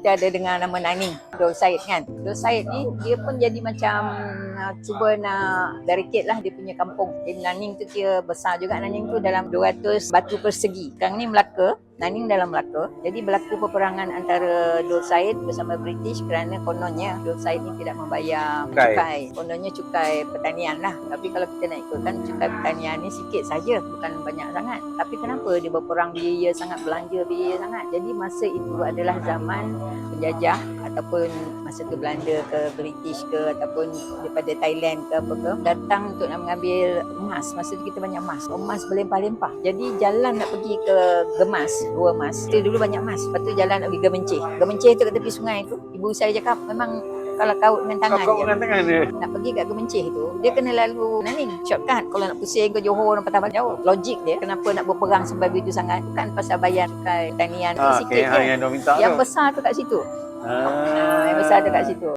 kita ada dengar nama Naning Dol Said kan? Dol Said ni dia pun jadi macam uh, cuba nak barricade lah dia punya kampung. Jadi Naning tu kira besar juga. Naning tu dalam 200 batu persegi. Sekarang ni Melaka. Naning dalam Melaka. Jadi berlaku peperangan antara Dol Said bersama British kerana kononnya Dol Said ni tidak membayar Cukai. cukai. Kononnya cukai pertanian lah. Tapi kalau kita nak ikutkan cukai pertanian ni sikit saja. Bukan banyak sangat. Tapi kenapa dia berperang biaya sangat belanja biaya sangat? Jadi masa itu adalah zaman penjajah ataupun masa tu Belanda ke British ke ataupun daripada Thailand ke apa ke datang untuk nak mengambil emas. Masa tu kita banyak emas. Emas berlimpah-limpah. Jadi jalan nak pergi ke Gemas Gua Emas kita dulu banyak emas. Lepas tu jalan nak pergi Gemencih Gemencih tu kat tepi sungai tu ibu saya cakap memang kalau kaut dengan tangan Kau je. dengan tangan dia. nak pergi kat Gemencih tu dia kena lalu Naning. Shortcut. Kalau nak pusing ke Johor dan patah jauh. Logik dia kenapa nak berperang sampai begitu sangat? Bukan pasal bayar cukai tanian tu Ah, sikit okay, je yang dia minta yang tu. besar tu kat situ Ah. yang besar tu kat situ